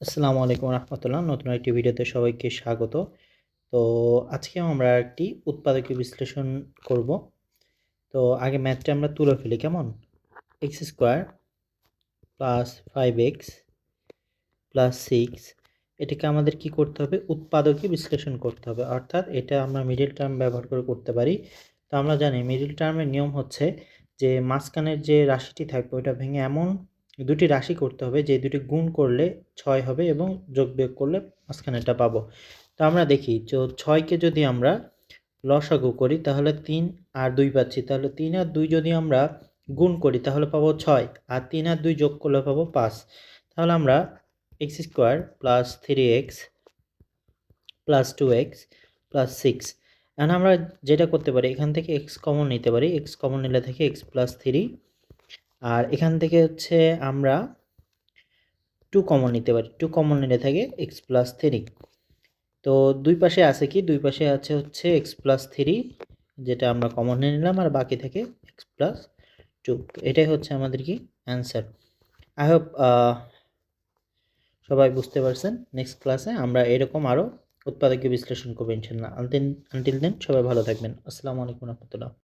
আসসালামু আলাইকুম রহমতুল্লাহ। নতুন একটি ভিডিওতে সবাইকে স্বাগত। তো আজকে আমরা একটি উৎপাদকীয় বিশ্লেষণ করব। তো আগে ম্যাথটা আমরা তুলে ফেলি, কেমন? X square plus five x plus six এটাকে আমাদের কি করতে হবে? উৎপাদকীয় বিশ্লেষণ করতে হবে। অর্থাৎ এটা আমরা মিডিল টার্ম ব্যবহার করে করতে পারি। তো আমরা জানি মিডিল টার্মের নিয়ম হচ্ছে যে মাঝখানের যে রাশিটি থাকবে, ওটা ভেঙে এমন দুটি রাশি করতে হবে, যে দুটি গুণ করলে ছয় হবে এবং যোগ বিয়োগ করলে মাঝখানেটা পাবো। তো আমরা দেখি, তো ছয়কে যদি আমরা লসাগু করি, তাহলে তিন আর দুই পাচ্ছি, তাহলে তিন আর দুই যদি আমরা গুণ করি, তাহলে পাবো ছয়, আর তিন আর দুই যোগ করলে পাবো পাঁচ। তাহলে আমরা x square plus three x plus two x plus six, এখন আমরা যেটা করতে পারি, এখান থেকে এক্স কমন নিতে পারি, এক্স কমন নিলে থেকে এক্স প্লাস থ্রি আর এখান থেকে হচ্ছে আমরা টু কমন নিতে পারি। টু কমন নিলে থাকে এক্স প্লাস থ্রি তো দুই পাশে আছে কি? দুই পাশে আছে হচ্ছে এক্স প্লাস থ্রি যেটা আমরা কমন নিয়ে নিলাম আর বাকি থাকে এক্স প্লাস টু এটাই হচ্ছে আমাদের কি? অ্যান্সার আই হোপ সবাই বুঝতে পারছেন। নেক্সট ক্লাসে আমরা এরকম আরও উৎপাদকীয় বিশ্লেষণ করব ইনশাল্লাহ। আনটিল আনটিল দেন সবাই ভালো থাকবেন। আসসালামু আলাইকুম রহমতুল্লাহ।